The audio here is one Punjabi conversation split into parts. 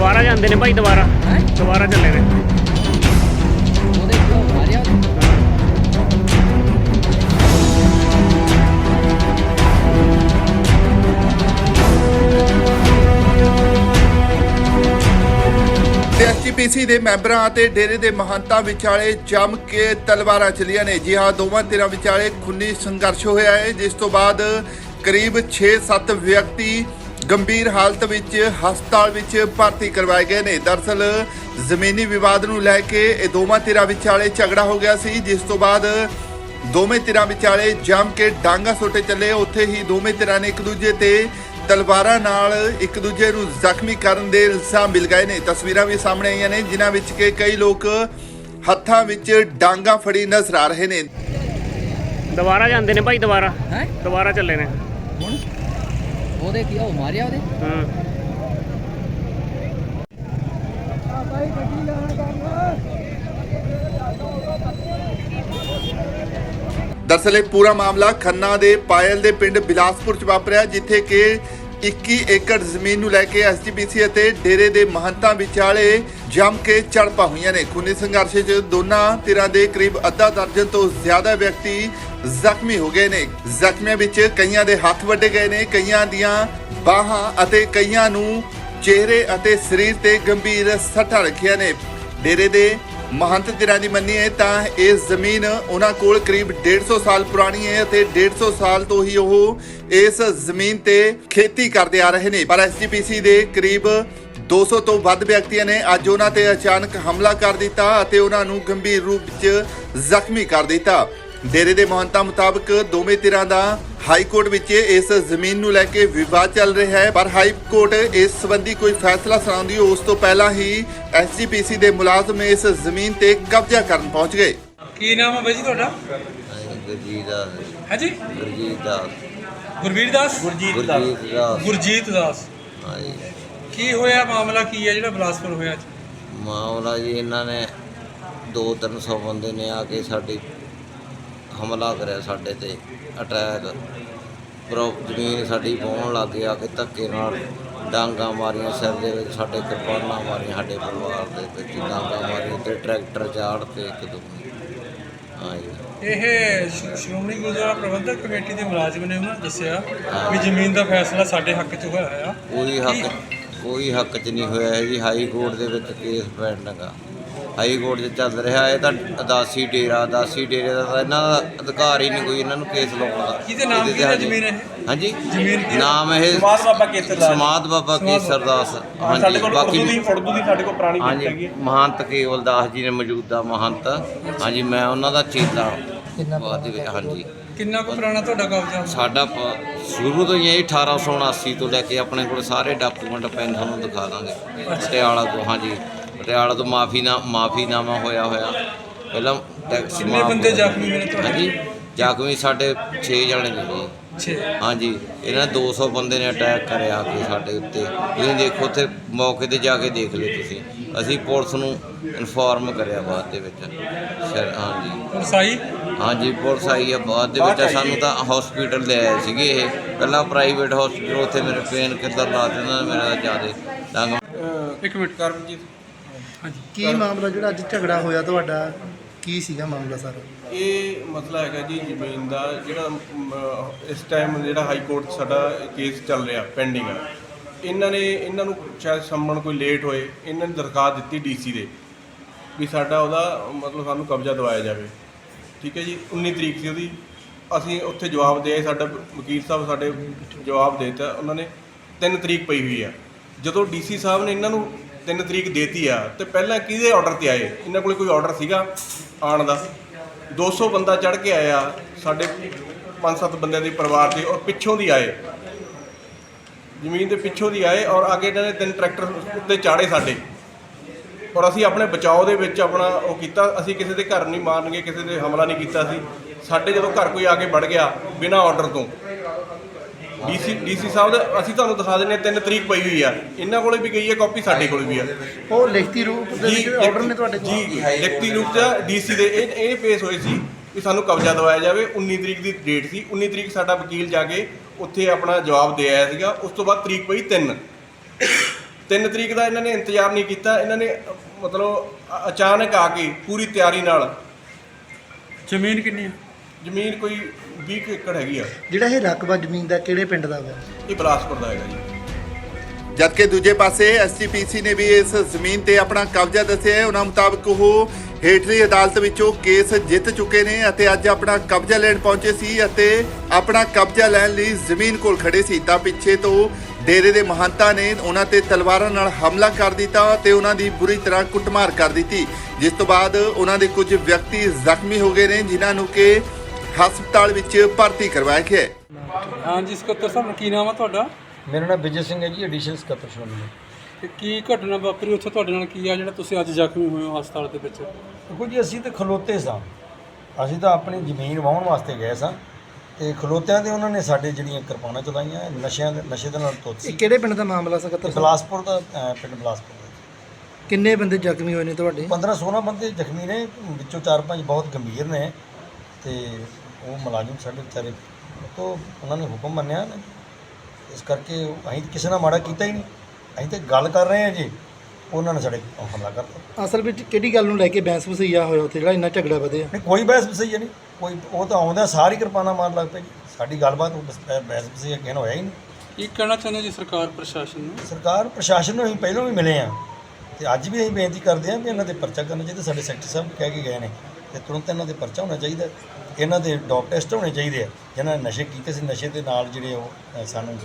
ਦੁਬਾਰਾ ਜਾਂਦੇ ਨੇ ਭਾਈ, ਦੁਬਾਰਾ ਦੁਬਾਰਾ ਚੱਲੇ ਨੇ ਉਹਦੇ ਕਿਉਂ ਮਾਰਿਆ ਉਹਦੇ? ਦੇ ਮੈਂਬਰਾਂ ਅਤੇ ਡੇਰੇ ਦੇ ਮਹੰਤਾਂ ਵਿਚਾਲੇ ਜੰਮ ਕੇ ਤਲਵਾਰਾਂ ਚੱਲੀਆਂ ਨੇ ਜੀ ਹਾਂ, ਦੋਵਾਂ ਧਿਰਾਂ ਵਿਚਾਲੇ ਖੂਨੀ ਸੰਘਰਸ਼ ਹੋਇਆ ਹੈ, ਜਿਸ ਤੋਂ ਬਾਅਦ ਕਰੀਬ 6-7 ਵਿਅਕਤੀ ਗੰਭੀਰ ਹਾਲਤ ਵਿੱਚ ਹਸਪਤਾਲ ਵਿੱਚ ਭਰਤੀ ਕਰਵਾਏ ਗਏ ਨੇ। ਦਰਸਲ ਜ਼ਮੀਨੀ ਵਿਵਾਦ ਨੂੰ ਲੈ ਕੇ ਇਹ ਦੋਵਾਂ ਧਿਰਾਂ ਵਿਚਾਲੇ ਝਗੜਾ ਹੋ ਗਿਆ ਸੀ ਜਿਸ ਤੋਂ ਬਾਅਦ ਦੋਵੇਂ ਧਿਰਾਂ ਵਿਚਾਲੇ ਜੰਮ ਕੇ ਡਾਂਗਾ ਸੋਟੇ ਚੱਲੇ। ਉੱਥੇ ਹੀ ਦੋਵੇਂ ਧਿਰਾਂ ਨੇ ਇੱਕ ਦੂਜੇ ਤੇ ਤਲਵਾਰਾਂ ਨਾਲ ਇੱਕ ਦੂਜੇ ਨੂੰ ਜ਼ਖਮੀ ਕਰਨ ਦੇ ਇਲਜ਼ਾਮ ਮਿਲ ਗਏ ਨੇ। ਤਸਵੀਰਾਂ ਵੀ ਸਾਹਮਣੇ ਆਈਆਂ ਨੇ ਜਿਨ੍ਹਾਂ ਵਿੱਚ ਕਿ ਕਈ ਲੋਕ ਹੱਥਾਂ ਵਿੱਚ ਡਾਂਗਾ ਫੜੀ ਨਜ਼ਰ ਆ ਰਹੇ ਨੇ। ਦੁਬਾਰਾ ਜਾਂਦੇ ਨੇ ਭਾਈ ਦੁਬਾਰਾ। ਹੈ? ਦੁਬਾਰਾ ਚੱਲੇ ਨੇ। ਉਹਦੇ ਕੀ ਉਹ ਮਾਰਿਆ ਉਹਦੇ? ਹੂੰ। ਇਹ ਪੂਰਾ ਮਾਮਲਾ ਖੰਨਾ ਦੇ ਪਾਇਲ ਦੇ ਪਿੰਡ ਬਿਲਾਸਪੁਰ ਚ ਵਾਪਰਿਆ ਜਿੱਥੇ ਕਿ 21 ਏਕੜ ਜ਼ਮੀਨ ਨੂੰ ਲੈ ਕੇ ਐਸਜੀਪੀਸੀ ਅਤੇ ਡੇਰੇ ਦੇ ਮਹੰਤਾਂ ਵਿਚਾਲੇ ਜੰਮ ਕੇ ਝੜਪਾਂ ਹੋਈਆਂ ਨੇ। ਖੂਨੀ ਸੰਘਰਸ਼ 'ਚ ਦੋਨਾਂ ਧਿਰਾਂ ਦੇ ਕਰੀਬ ਅੱਧਾ ਦਰਜਨ ਤੋਂ ਜ਼ਿਆਦਾ ਵਿਅਕਤੀ ਜ਼ਖਮੀ ਹੋ ਗਏ ਨੇ। ਜ਼ਖਮੀਆਂ ਵਿੱਚ ਕਈਆਂ ਦੇ ਹੱਥ ਵੱਡੇ ਗਏ ਨੇ, ਕਈਆਂ ਦੀਆਂ ਬਾਹਾਂ ਅਤੇ ਕਈਆਂ ਨੂੰ ਚਿਹਰੇ ਅਤੇ ਸਰੀਰ ਤੇ ਗੰਭੀਰ ਸੱਟਾਂ ਰੱਖੀਆਂ ਨੇ। ਡੇਰੇ ਦੇ ਮਹੰਤ ਧਿਰਾਂ ਦੀ ਮੰਨੀਏ ਤਾਂ ਇਹ ਜ਼ਮੀਨ ਉਹਨਾਂ ਕੋਲ ਕਰੀਬ 150 ਸਾਲ ਪੁਰਾਣੀ ਹੈ ਅਤੇ 150 ਸਾਲ ਤੋਂ ਹੀ ਉਹ ਇਸ ਜ਼ਮੀਨ ਤੇ ਖੇਤੀ ਕਰਦੇ ਆ ਰਹੇ ਨੇ। ਪਰ ਐਸਜੀਪੀਸੀ ਦੇ ਕਰੀਬ 200 ਤੋਂ ਵੱਧ ਵਿਅਕਤੀਆਂ ਨੇ ਅੱਜ ਉਹਨਾਂ ਤੇ ਅਚਾਨਕ ਹਮਲਾ ਕਰ ਦਿੱਤਾ ਅਤੇ ਉਹਨਾਂ ਨੂੰ ਗੰਭੀਰ ਰੂਪ ਵਿੱਚ ਜ਼ਖਮੀ ਕਰ ਦਿੱਤਾ। ਡੇਰੇ ਦੇ ਮਹੰਤਾਂ ਮੁਤਾਬਕ ਦੋਵੇਂ ਧਿਰਾਂ ਦਾ ਹਾਈ ਕੋਰਟ ਵਿੱਚ ਇਸ ਜ਼ਮੀਨ ਨੂੰ ਲੈ ਕੇ ਵਿਵਾਦ ਚੱਲ ਰਿਹਾ ਹੈ। ਪਰ ਹਾਈ ਕੋਰਟ ਇਸ ਸੰਬੰਧੀ ਕੋਈ ਫੈਸਲਾ ਸੁਣਾਉਂਦੀ ਉਸ ਤੋਂ ਪਹਿਲਾਂ ਹੀ ਐਸਜੀਪੀਸੀ ਦੇ ਮੁਲਾਜ਼ਮ ਇਸ ਜ਼ਮੀਨ ਤੇ ਕਬਜ਼ਾ ਕਰਨ ਪਹੁੰਚ ਗਏ। ਕੀ ਨਾਮ ਹੈ ਬਾਈ ਜੀ ਤੁਹਾਡਾ? ਗੁਰਜੀਤ ਦਾਸ ਹੈ ਜੀ ਗੁਰਜੀਤ ਦਾਸ ਗੁਰਵੀਰ ਦਾਸ? ਗੁਰਜੀਤ ਦਾਸ। ਗੁਰਜੀਤ ਦਾਸ। ਹਾਂਜੀ। ਕੀ ਹੋਇਆ? ਮਾਮਲਾ ਕੀ ਹੈ ਜਿਹੜਾ ਬਲਾਸਪੁਰ ਹੋਇਆ ਅੱਜ? ਮਾਮਲਾ ਜੀ ਇਹਨਾਂ ਨੇ 2-300 ਬੰਦੇ ਨੇ ਆ ਕੇ ਸਾਡੀ ਹਮਲਾ ਕਰਿਆ ਸਾਡੇ ਤੇ ਅਟੈਕ। ਪ੍ਰੋ ਜ਼ਮੀਨ ਸਾਡੀ ਪਾਉਣ ਲੱਗ ਗਿਆ ਕਿ ਧੱਕੇ ਨਾਲ ਡਾਂਗਾ ਮਾਰੀਆਂ ਸਿਰ ਦੇ ਵਿੱਚ ਸਾਡੇ ਕਿਰਪਾਨਾਂ ਮਾਰੀਆਂ ਸਾਡੇ ਪਰਿਵਾਰ ਦੇ ਵਿੱਚ ਡਾਂਗਾ ਮਾਰੀਆਂ ਤੇ ਟਰੈਕਟਰ ਚਾੜ ਤੇ ਇੱਕ ਦੋ। ਹਾਂਜੀ ਇਹ ਸ਼੍ਰੋਮਣੀ ਗੁਰਦੁਆਰਾ ਪ੍ਰਬੰਧਕ ਕਮੇਟੀ ਦੇ ਮੁਲਾਜ਼ਮ ਨੇ ਉਹਨਾਂ ਦੱਸਿਆ ਵੀ ਜ਼ਮੀਨ ਦਾ ਫੈਸਲਾ ਸਾਡੇ ਹੱਕ 'ਚ ਹੋਇਆ ਆ ਕੋਈ ਹੱਕ ਕੋਈ ਹੱਕ 'ਚ ਨਹੀਂ ਹੋਇਆ ਹੈ ਜੀ ਹਾਈ ਕੋਰਟ ਦੇ ਵਿੱਚ ਕੇਸ ਪੈਂਡਿੰਗ ਆ ਹਾਈ ਕੋਰਟ 'ਚ ਚੱਲ ਰਿਹਾ ਇਹ ਤਾਂ ਅਦਾਸੀ ਡੇਰਾ ਅਦਾਸੀ ਡੇਰੇ ਦਾ ਤਾਂ ਇਹਨਾਂ ਦਾ ਅਧਿਕਾਰ ਹੀ ਨਹੀਂ ਕੋਈ ਇਹਨਾਂ ਨੂੰ ਕੇਸ ਲਾਉਣ ਦਾ। ਕਿਹਦੇ ਨਾਮ ਇਹਦੇ ਤੇ ਕਿਹਦਾ ਹਾਂਜੀ- ਜ਼ਮੀਨ ਇਹ? ਹਾਂਜੀ। ਜ਼ਮੀਨ ਕਿਹਦਾ? ਨਾਮ ਇਹ ਸਮਾਦ ਬਾਬਾ ਕੇਸਰ ਦਾਸ। ਸਮਾਦ ਬਾਬਾ ਕੇਸਰ ਦਾਸ ਸਾਡੇ ਹਾਂਜੀ ਕੋਲ ਉਰਦੂ ਦੀ ਉਰਦੂ ਦੀ ਸਾਡੇ ਕੋਲ ਪੁਰਾਣੀ ਕਿਤਾਬ ਹੈਗੀ ਹਾਂਜੀ ਹੈ। ਮਹੰਤ ਕੇਵਲ ਦਾਸ ਜੀ ਨੇ ਮੌਜੂਦਾ ਮਹੰਤ। ਹਾਂਜੀ ਮੈਂ ਉਹਨਾਂ ਦਾ ਚੇਲਾ। ਬਾਅਦ ਦੇ ਵਿੱਚ ਹਾਂਜੀ। ਕਿੰਨਾ ਕੁ ਪੁਰਾਣਾ ਤੁਹਾਡਾ ਕਬਜ਼ਾ? ਸਾਡਾ ਪ- ਸ਼ੁਰੂ ਤੋਂ ਹੀ ਇਹ 1879 ਤੋਂ ਲੈ ਕੇ ਆਪਣੇ ਕੋਲ ਸਾਰੇ ਡਾਕੂਮੈਂਟ ਪੈਨ ਤੁਹਾਨੂੰ ਦਿਖਾ ਦਾਂਗੇ। ਪਟਿਆਲਾ ਤੋਂ ਹਾਂਜੀ। ਪਟਿਆਲਾ ਤੋਂ ਮਾਫੀ ਨਾ ਮਾਫੀਨਾਮਾ ਹੋਇਆ ਹੋਇਆ। ਪਹਿਲਾਂ ਟੈਕਸ ਕਿੰਨੇ ਬੰਦੇ। ਜ਼ਖਮੀ ਹੋਏ ਤੁਹਾਡੇ? ਹਾਂਜੀ ਜ਼ਖਮੀ ਸਾਡੇ 6 ਜਣੇ ਨੇ ਜੀ। 6 ਹਾਂਜੀ ਇਹਨਾਂ 200 ਬੰਦੇ ਨੇ ਅਟੈਕ ਕਰਿਆ ਆ ਕੇ ਸਾਡੇ ਉੱਤੇ। ਤੁਸੀਂ ਦੇਖੋ ਉੱਥੇ ਮੌਕੇ ਤੇ ਜਾ ਕੇ ਦੇਖ ਲਿਓ ਤੁਸੀਂ। ਅਸੀਂ ਪੁਲਿਸ ਨੂੰ ਇਨਫੋਰਮ ਕਰਿਆ ਬਾਅਦ ਦੇ ਵਿੱਚ। ਸਰ ਹਾਂਜੀ। ਰਸਾਈ ਹਾਂਜੀ ਪੁਲਿਸ ਆਈ ਆ ਬਾਅਦ ਦੇ ਵਿੱਚ। ਸਾਨੂੰ ਤਾਂ ਹਸਪੀਟਲ ਲੈ ਆਏ ਸੀਗੇ ਇਹ। ਪਹਿਲਾਂ ਪ੍ਰਾਈਵੇਟ ਹਸਪੀਟਲ ਉੱਥੇ ਮੇਰੇ ਪੇਨ ਕਿੱਧਰ ਲਾ ਦਿੰਦਾ ਮੇਰਾ ਜ਼ਿਆਦਾ ਡੰਗ ਇੱਕ ਮਿੰਟ ਕਰਮਜੀਤ। ਹਾਂਜੀ। ਕੀ ਮਾਮਲਾ ਜਿਹੜਾ ਅੱਜ ਝਗੜਾ ਹੋਇਆ ਤੁਹਾਡਾ? ਕੀ ਸੀਗਾ ਮਾਮਲਾ ਸਰ? ਇਹ ਮਸਲਾ ਹੈਗਾ ਜੀ ਜ਼ਮੀਨ ਦਾ ਜਿਹੜਾ ਇਸ ਟਾਈਮ ਜਿਹੜਾ ਹਾਈ ਕੋਰਟ 'ਚ ਸਾਡਾ ਕੇਸ ਚੱਲ ਰਿਹਾ ਪੈਂਡਿੰਗ ਆ। ਇਹਨਾਂ ਨੇ ਇਹਨਾਂ ਨੂੰ ਸ਼ਾਇਦ ਸੰਮਣ ਕੋਈ ਲੇਟ ਹੋਏ ਇਹਨਾਂ ਨੇ ਦਰਖਾਸਤ ਦਿੱਤੀ ਡੀਸੀ ਦੇ ਵੀ ਸਾਡਾ ਉਹਦਾ ਮਤਲਬ ਸਾਨੂੰ ਕਬਜ਼ਾ ਦਿਵਾਇਆ ਜਾਵੇ। ਠੀਕ ਹੈ ਜੀ 19 ਤਰੀਕ ਸੀ ਉਹਦੀ। ਅਸੀਂ ਉੱਥੇ ਜਵਾਬ ਦੇ ਆਏ ਸਾਡਾ ਵਕੀਲ ਸਾਹਿਬ ਸਾਡੇ ਜਵਾਬ ਦੇ ਦਿੱਤਾ। ਉਹਨਾਂ ਨੇ 3 ਤਰੀਕ ਪਈ ਹੋਈ ਆ। ਜਦੋਂ ਡੀਸੀ ਸਾਹਿਬ ਨੇ ਇਹਨਾਂ ਨੂੰ 3 ਤਰੀਕ ਦੇਤੀ ਆ, ਤੇ ਪਹਿਲਾਂ ਕਿਹਦੇ ਆਰਡਰ ਤੇ ਆਏ? ਇਹਨਾਂ ਕੋਲੇ ਕੋਈ ਆਰਡਰ ਸੀਗਾ ਆਉਣ ਦਾ? 200 ਬੰਦਾ ਚੜ ਕੇ ਆਇਆ, ਸਾਡੇ 5-7 ਬੰਦਿਆਂ ਦੇ ਪਰਿਵਾਰ ਦੇ ਔਰ ਪਿੱਛੋਂ ਦੀ ਆਏ। ਜ਼ਮੀਨ ਦੇ ਪਿੱਛੋਂ ਦੀ ਆਏ ਔਰ ਅੱਗੇ ਇਹਨਾਂ ਨੇ ਤਿੰਨ ਟਰੈਕਟਰ ਉੱਤੇ ਚਾੜੇ ਸਾਡੇ। ਔਰ ਅਸੀਂ ਆਪਣੇ ਬਚਾਓ ਦੇ ਵਿੱਚ ਆਪਣਾ ਉਹ ਕੀਤਾ, ਅਸੀਂ ਕਿਸੇ ਦੇ ਘਰ ਨਹੀਂ ਮਾਰਨਗੇ, ਕਿਸੇ ਦੇ ਹਮਲਾ ਨਹੀਂ ਕੀਤਾ ਸੀ। ਸਾਡੇ ਜਦੋਂ ਘਰ ਕੋਈ ਆ ਕੇ ਵੜ ਗਿਆ, ਬਿਨਾਂ ਆਰਡਰ ਤੋਂ। ਡੀਸੀ ਡੀਸੀ ਸਾਹਿਬ ਦਾ ਅਸੀਂ ਤੁਹਾਨੂੰ ਦਿਖਾ ਹਾਂ 3 ਤਰੀਕ ਪਈ ਹੋਈ ਆ। ਇਹਨਾਂ ਕੋਲੇ ਵੀ ਗਈ ਹੈ ਕਾਪੀ ਸਾਡੇ ਕੋਲੇ ਵੀ ਆ। ਉਹ ਲਿਖਤੀ ਰੂਪ ਦੇ ਵਿੱਚ ਆਰਡਰ ਨੇ ਤੁਹਾਡੇ ਜੀ ਲਿਖਤੀ ਰੂਪ ਚ ਡੀਸੀ ਦੇ। ਇਹ ਇਹ ਪੇਸ਼ ਹੋਏ ਸੀ ਵੀ ਸਾਨੂੰ ਕਬਜ਼ਾ ਦਿਵਾਇਆ ਜਾਵੇ। 19 ਤਰੀਕ ਦੀ ਡੇਟ ਸੀ। 19 ਤਰੀਕ ਸਾਡਾ ਵਕੀਲ ਜਾ ਕੇ ਉੱਥੇ ਆਪਣਾ ਜਵਾਬ ਦੇ ਆਇਆ ਸੀਗਾ। ਉਸ ਤੋਂ ਬਾਅਦ ਤਰੀਕ ਪਈ 3 3 ਤਰੀਕ ਦਾ ਇਹਨਾਂ ਨੇ ਇੰਤਜ਼ਾਰ ਨਹੀਂ ਕੀਤਾ। ਇਹਨਾਂ ਨੇ ਮਤਲਬ ਅਚਾਨਕ ਆ ਕੇ ਪੂਰੀ ਤਿਆਰੀ ਨਾਲ ਜ਼ਮੀਨ ਕਿੰਨੀ ਹੈ? ਜ਼ਮੀਨ ਕੋਈ 20 ਕੁ ਏਕੜ ਹੈਗੀ ਆ। ਜਿਹੜਾ ਇਹ ਰਕਬਾ ਜ਼ਮੀਨ ਦਾ ਕਿਹੜੇ ਪਿੰਡ ਦਾ ਵਾ? ਇਹ ਬਿਲਾਸਪੁਰ ਦਾ ਹੈਗਾ ਜੀ। ਜਦਕਿ ਦੂਜੇ ਪਾਸੇ ਐਸਜੀਪੀਸੀ ਨੇ ਵੀ ਇਸ ਜ਼ਮੀਨ ਤੇ ਆਪਣਾ ਕਬਜ਼ਾ ਦੱਸਿਆ ਹੈ। ਉਹਨਾਂ ਮੁਤਾਬਕ ਉਹ ਹੇਠਲੀ ਅਦਾਲਤ ਵਿੱਚੋਂ ਕੇਸ ਜਿੱਤ ਚੁੱਕੇ ਨੇ ਅਤੇ ਅੱਜ ਆਪਣਾ ਕਬਜ਼ਾ ਲੈਣ ਪਹੁੰਚੇ ਸੀ ਅਤੇ ਆਪਣਾ ਕਬਜ਼ਾ ਲੈਣ ਲਈ ਜ਼ਮੀਨ ਕੋਲ ਖੜੇ ਸੀ। ਤਾਂ ਪਿੱਛੇ ਤੋਂ ਡੇਰੇ ਦੇ ਮਹੰਤਾਂ ਨੇ ਉਹਨਾਂ ਤੇ ਤਲਵਾਰਾਂ ਨਾਲ ਹਮਲਾ ਕਰ ਦਿੱਤਾ ਤੇ ਉਹਨਾਂ ਦੀ ਬੁਰੀ ਤਰ੍ਹਾਂ ਕੁੱਟਮਾਰ ਕਰ ਦਿੱਤੀ। ਜਿਸ ਤੋਂ ਬਾਅਦ ਉਹਨਾਂ ਦੇ ਕੁਝ ਵਿਅਕਤੀ ਜ਼ਖਮੀ ਹੋ ਗਏ ਨੇ ਜਿਨ੍ਹਾਂ ਨੂੰ ਕਿ ਹਸਪਤਾਲ ਵਿੱਚ ਭਰਤੀ ਕਰਵਾਇਆ ਗਿਆ ਹੈ। ਹਾਂਜੀ ਸਕੱਤਰ ਸਾਹਿਬ ਕੀ ਨਾਮ ਆ ਤੁਹਾਡਾ? ਮੇਰਾ ਨਾਮ ਵਿਜੇ ਸਿੰਘ ਹੈ ਜੀ ਐਡੀਸ਼ਨਲ ਸਕੱਤਰ ਸ਼੍ਰੋਮਣੀ ਤੇ ਕੀ ਘਟਨਾ ਵਾਪਰੀ? ਉੱਥੇ ਤੁਹਾਡੇ ਨਾਲ ਕੀ ਆ ਜਿਹੜਾ ਤੁਸੀਂ ਅੱਜ ਜ਼ਖਮੀ ਹੋਏ ਹੋ ਹਸਪਤਾਲ ਦੇ ਵਿੱਚ? ਦੇਖੋ ਜੀ ਅਸੀਂ ਤਾਂ ਖਲੋਤੇ ਸਾਂ। ਅਸੀਂ ਤਾਂ ਆਪਣੀ ਜ਼ਮੀਨ ਵਾਹਣ ਵਾਸਤੇ ਗਏ ਸਾਂ ਤੇ ਖਲੋਤਿਆਂ ਦੇ ਉਹਨਾਂ ਨੇ ਸਾਡੇ ਜਿਹੜੀਆਂ ਕਿਰਪਾਨਾਂ ਚਲਾਈਆਂ ਨਸ਼ਿਆਂ ਦੇ ਨਸ਼ੇ ਦੇ ਨਾਲ ਤੁੱਤ ਇਹ ਸੀ ਕਿਹੜੇ ਪਿੰਡ ਦਾ ਮਾਮਲਾ ਸਕੱਤਰ ਸਾਹਿਬ? ਬਿਲਾਸਪੁਰ ਦਾ ਅਹ, ਪਿੰਡ ਬਿਲਾਸਪੁਰ ਦਾ। ਕਿੰਨੇ ਬੰਦੇ ਜ਼ਖਮੀ ਹੋਏ ਨੇ ਤੁਹਾਡੇ? 15 16 ਬੰਦੇ ਜ਼ਖਮੀ ਨੇ ਵਿੱਚੋਂ 4-5 ਬਹੁਤ ਗੰਭੀਰ ਨੇ ਤੇ ਉਹ ਮੁਲਾਜ਼ਮ ਸਾਡੇ ਵਿਚਾਰੇ ਤੋਂ ਉਹਨਾਂ ਨੇ ਹੁਕਮ ਮੰਨਿਆ ਨੇ। ਇਸ ਕਰਕੇ ਅਸੀਂ ਤਾਂ ਕਿਸੇ ਨਾਲ ਮਾੜਾ ਕੀਤਾ ਹੀ ਨਹੀਂ। ਅਸੀਂ ਤਾਂ ਗੱਲ ਕਰ ਰਹੇ ਹਾਂ ਜੀ। ਉਹਨਾਂ ਨੇ ਸਾਡੇ ਹਮਲਾ ਕਰਤਾ। ਅਸਲ ਵਿੱਚ ਕਿਹੜੀ ਗੱਲ ਨੂੰ ਲੈ ਕੇ ਬਹਿਸ ਵਸਈਆ ਹੋਇਆ ਉੱਥੇ? ਜਿਹੜਾ ਇੰਨਾ ਝਗੜਾ ਵਧਿਆ। ਨਹੀਂ ਕੋਈ ਬਹਿਸ ਬਸਈਆ ਨਹੀਂ। ਕੋਈ ਉਹ ਤਾਂ ਆਉਂਦਾ ਸਾਰੀ ਕਿਰਪਾਨਾ ਮਾਰ ਲੱਗ ਪਈ ਜੀ। ਸਾਡੀ ਗੱਲਬਾਤ ਉਹ ਬਸ ਬਹਿਸ ਨਾਲ ਹੋਇਆ ਹੀ ਨਹੀਂ। ਕੀ ਕਹਿਣਾ ਚਾਹੁੰਦੇ ਜੀ ਸਰਕਾਰ ਪ੍ਰਸ਼ਾਸਨ ਨੂੰ? ਸਰਕਾਰ ਪ੍ਰਸ਼ਾਸਨ ਨੂੰ ਅਸੀਂ ਪਹਿਲਾਂ ਵੀ ਮਿਲੇ ਆ ਤੇ ਅੱਜ ਵੀ ਅਸੀਂ ਬੇਨਤੀ ਕਰਦੇ ਹਾਂ ਵੀ ਇਹਨਾਂ ਤੇ ਪਰਚਾ ਕਰਨਾ ਚਾਹੀਦਾ। ਸਾਡੇ ਸੈਕਟਰੀ ਸਾਹਿਬ ਵੀ ਕਹਿ ਕੇ ਗਏ ਨੇ। ਤੇ ਤੁਰੰਤ ਇਹਨਾਂ ਦੇ ਪਰਚਾ ਹੋਣਾ ਚਾਹੀਦਾ ਇਹਨਾਂ ਦੇ ਡੋਪ ਟੈਸਟ ਹੋਣੇ ਚਾਹੀਦੇ ਆ। ਜਿਨ੍ਹਾਂ ਨੇ ਨਸ਼ੇ ਕੀਤੇ ਸੀ ਨਸ਼ੇ ਦੇ ਨਾਲ ਜਿਹੜੇ ਉਹ ਅ, ਸਾਨੂੰ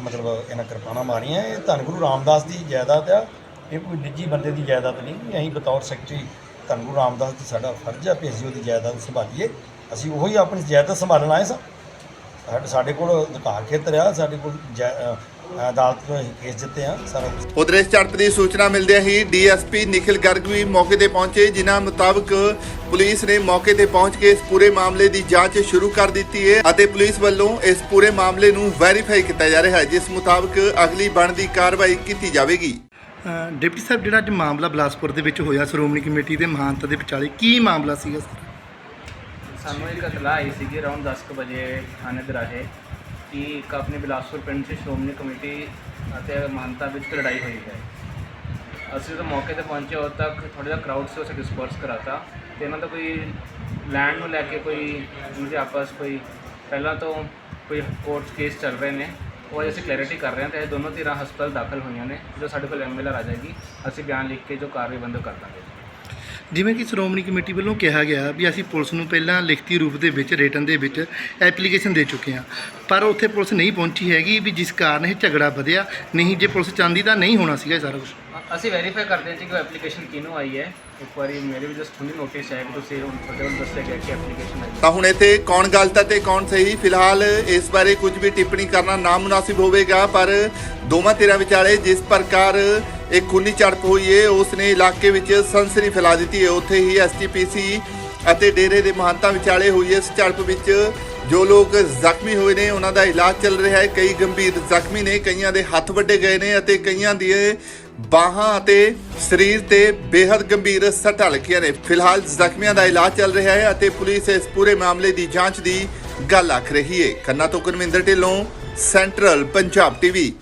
ਮਤਲਬ ਇਹਨਾਂ ਕਿਰਪਾਨਾਂ ਮਾਰੀਆਂ। ਇਹ ਧੰਨ ਗੁਰੂ ਰਾਮਦਾਸ ਦੀ ਜਾਇਦਾਦ ਆ। ਇਹ ਕੋਈ ਨਿੱਜੀ ਬੰਦੇ ਦੀ ਜਾਇਦਾਦ ਨਹੀਂ। ਵੀ ਅਸੀਂ ਬਤੌਰ ਸੈਕਟਰੀ ਧੰਨ ਗੁਰੂ ਰਾਮਦਾਸ ਦੀ ਸਾਡਾ ਫਰਜ਼ ਆ ਵੀ ਅਸੀਂ ਉਹਦੀ ਜਾਇਦਾਦ ਸੰਭਾਲੀਏ। ਅਸੀਂ ਉਹੀ ਆਪਣੀ ਜਾਇਦਾਦ ਸੰਭਾਲਣ ਆਏ ਸਾਂ। ਸਾਡੇ- ਸਾਡੇ ਕੋਲ ਅਧਿਕਾਰ ਖੇਤਰ ਆ। ਸਾਡੇ ਕੋਲ ਜੈ- ਅ, ਅਦਾਲਤ ਤੋਂ ਅਸੀਂ ਕੇਸ ਜਿੱਤੇ ਆ ਸਾਰਾ ਉਧਰ ਇਸ ਝੜਪ ਦੀ ਸੂਚਨਾ ਮਿਲਦਿਆਂ ਹੀ ਡੀਐਸਪੀ ਨਿਖਿਲ ਗਰਗ ਵੀ ਮੌਕੇ ਤੇ ਪਹੁੰਚੇ ਜਿਨ੍ਹਾਂ ਮੁਤਾਬਕ ਪੁਲਿਸ ਨੇ ਮੌਕੇ ਤੇ ਪਹੁੰਚ ਕੇ ਇਸ ਪੂਰੇ ਮਾਮਲੇ ਦੀ ਜਾਂਚ ਸ਼ੁਰੂ ਕਰ ਦਿੱਤੀ ਹੈ ਅਤੇ ਪੁਲਿਸ ਵੱਲੋਂ ਇਸ ਪੂਰੇ ਮਾਮਲੇ ਨੂੰ ਵੈਰੀਫਾਈ ਕੀਤਾ ਜਾ ਰਿਹਾ ਹੈ ਜਿਸ ਮੁਤਾਬਕ ਅਗਲੀ ਬਣਦੀ ਕਾਰਵਾਈ ਕੀਤੀ ਜਾਵੇਗੀ। ਡਿਪਟੀ ਸਾਹਿਬ ਜਿਹੜਾ ਅੱਜ ਮਾਮਲਾ ਬਿਲਾਸਪੁਰ ਦੇ ਵਿੱਚ ਹੋਇਆ ਸ਼੍ਰੋਮਣੀ ਕਮੇਟੀ ਦੇ ਮਹਾਂਤ ਦੇ ਵਿਚਾਲੇ ਕੀ ਮਾਮਲਾ ਸੀਗਾ? ਸਰ ਸਾਨੂੰ ਇੱਕ ਇਤਲਾਹ ਆਈ ਸੀਗੀ ਅਰਾਊਂਡ 10 ਕੁ ਵਜੇ ਥਾਣੇ ਦੇ ਰਾਹੇ ਕਿ ਇੱਕ ਆਪਣੇ ਬਿਲਾਸਪੁਰ ਪਿੰਡ 'ਚ ਸ਼੍ਰੋਮਣੀ ਕਮੇਟੀ ਅਤੇ ਮਾਨਤਾ ਵਿੱਚ ਲੜਾਈ ਹੋਈ ਹੈ। ਅਸੀਂ ਜਦੋਂ ਮੌਕੇ ਤੇ ਪਹੁੰਚੇ ਉਦੋਂ ਤੱਕ ਥੋੜ੍ਹਾ ਜਿਹਾ ਕਰਾਊਡ ਸੀ, ਉਸੇ ਡਿਸਪਰਸ ਕਰਾਤਾ। ਤੇ ਇਹਨਾਂ ਦਾ ਕੋਈ ਲੈਂਡ ਨੂੰ ਲੈ ਕੇ ਕੋਈ ਇਹਨਾਂ ਦੇ ਆਪਸ ਕੋਈ ਪਹਿਲਾਂ ਤੋਂ ਕੋਈ ਕੋਰਟ ਕੇਸ ਚੱਲ ਰਹੇ ਨੇ, ਉਹ ਅਸੀਂ ਕਲੈਰਿਟੀ ਕਰ ਰਹੇ ਹਾਂ ਤੇ ਇਹ ਦੋਨੋਂ ਧਿਰਾਂ ਹਸਪਤਾਲ ਦਾਖਲ ਹੋਈਆਂ ਨੇ, ਜੋ ਸਾਡੇ ਕੋਲ ਐਮਐਲਆਰ ਆ ਜਾਏਗੀ ਅਸੀਂ ਬਿਆਨ ਲਿਖ ਕੇ ਜੋ ਕਾਰਵਾਈ ਬੰਦ ਕਰ ਦਾਂਗੇ। ਜਿਵੇਂ ਕਿ ਸ਼੍ਰੋਮਣੀ ਕਮੇਟੀ ਵੱਲੋਂ ਕਿਹਾ ਗਿਆ ਵੀ ਅਸੀਂ ਪੁਲਿਸ ਨੂੰ ਪਹਿਲਾਂ ਲਿਖਤੀ ਰੂਪ ਦੇ ਵਿੱਚ ਰਿਟਨ ਦੇ ਵਿੱਚ ਐਪਲੀਕੇਸ਼ਨ ਦੇ ਚੁੱਕੇ ਹਾਂ। ਪਰ ਉੱਥੇ ਪੁਲਿਸ ਨਹੀਂ ਪਹੁੰਚੀ ਹੈਗੀ ਵੀ ਜਿਸ ਕਾਰਨ ਇਹ ਝਗੜਾ ਵਧਿਆ। ਨਹੀਂ ਜੇ ਪੁਲਿਸ ਚਾਹੁੰਦੀ ਤਾਂ ਨਹੀਂ ਹੋਣਾ ਸੀਗਾ ਇਹ ਸਾਰਾ ਕੁਝ ਅਸੀਂ ਵੈਰੀਫਾਈ ਕਰਦੇ ਹਾਂ ਜੀ ਕਿ ਉਹ ਐਪਲੀਕੇਸ਼ਨ ਕਿਹਨੂੰ ਆਈ ਹੈ। ਇੱਕ ਵਾਰੀ ਮੇਰੇ ਵੀ ਜਸਟ ਹੁਣੀ ਨੋਟਿਸ ਆਇਆ ਕਿ ਤੁਸੀਂ ਹੁਣ ਤੁਹਾਡੇ ਵੱਲ ਦੱਸਿਆ ਗਿਆ ਕਿ ਐਪਲੀਕੇਸ਼ਨ ਆਈ ਹੈ। ਤਾਂ ਹੁਣ ਇੱਥੇ ਕੌਣ ਗਲਤ ਹੈ ਤੇ ਕੌਣ ਸਹੀ? ਫਿਲਹਾਲ ਇਸ ਬਾਰੇ ਕੁਝ ਵੀ ਟਿੱਪਣੀ ਕਰਨਾ ਨਾਮੁਨਾਸਿਬ ਹੋਵੇਗਾ ਪਰ ਦੋਵਾਂ ਧਿਰਾਂ ਵਿਚਾਲੇ ਜਿਸ ਪ੍ਰਕਾਰ ਇਹ ਖੂਨੀ ਝੜਪ ਹੋਈ ਹੈ ਉਸ ਨੇ ਇਲਾਕੇ ਵਿੱਚ ਸਨਸਨੀ ਫੈਲਾ ਦਿੱਤੀ ਹੈ ਉੱਥੇ ਹੀ ਐਸਟੀਪੀਸੀ ਅਤੇ ਡੇਰੇ ਦੇ ਮਹੰਤਾਂ ਵਿਚਾਲੇ ਹੋਈ ਇਸ ਝੜਪ ਵਿੱਚ ਜੋ ਲੋਕ ਜ਼ਖਮੀ ਹੋਏ ਨੇ, ਉਹਨਾਂ ਦਾ ਇਲਾਜ ਚੱਲ ਰਿਹਾ ਹੈ ਕਈ ਗੰਭੀਰ ਜ਼ਖਮੀ ਨੇ, ਕਈਆਂ ਦੇ ਹੱਥ ਵੱਡੇ ਗਏ ਨੇ ਅਤੇ ਕਈਆਂ ਦੀਆਂ ਬਾਹਾਂ ਅਤੇ ਸਰੀਰ ਤੇ ਬੇहद ਗੰਭੀਰ ਸੱਟਾਂ ਲੱਗੀਆਂ ਨੇ। ਫਿਲਹਾਲ ਜ਼ਖਮੀਆਂ ਦਾ ਇਲਾਜ ਚੱਲ ਰਿਹਾ ਹੈ ਅਤੇ ਪੁਲਿਸ ਇਸ ਪੂਰੇ ਮਾਮਲੇ ਦੀ ਜਾਂਚ ਦੀ ਗੱਲ ਆਖ ਰਹੀ ਹੈ ਖੰਨਾ ਤੋਂ ਕੁਨਵਿੰਦਰ ਢਿੱਲੋਂ, ਸੈਂਟਰਲ ਪੰਜਾਬ ਟੀਵੀ।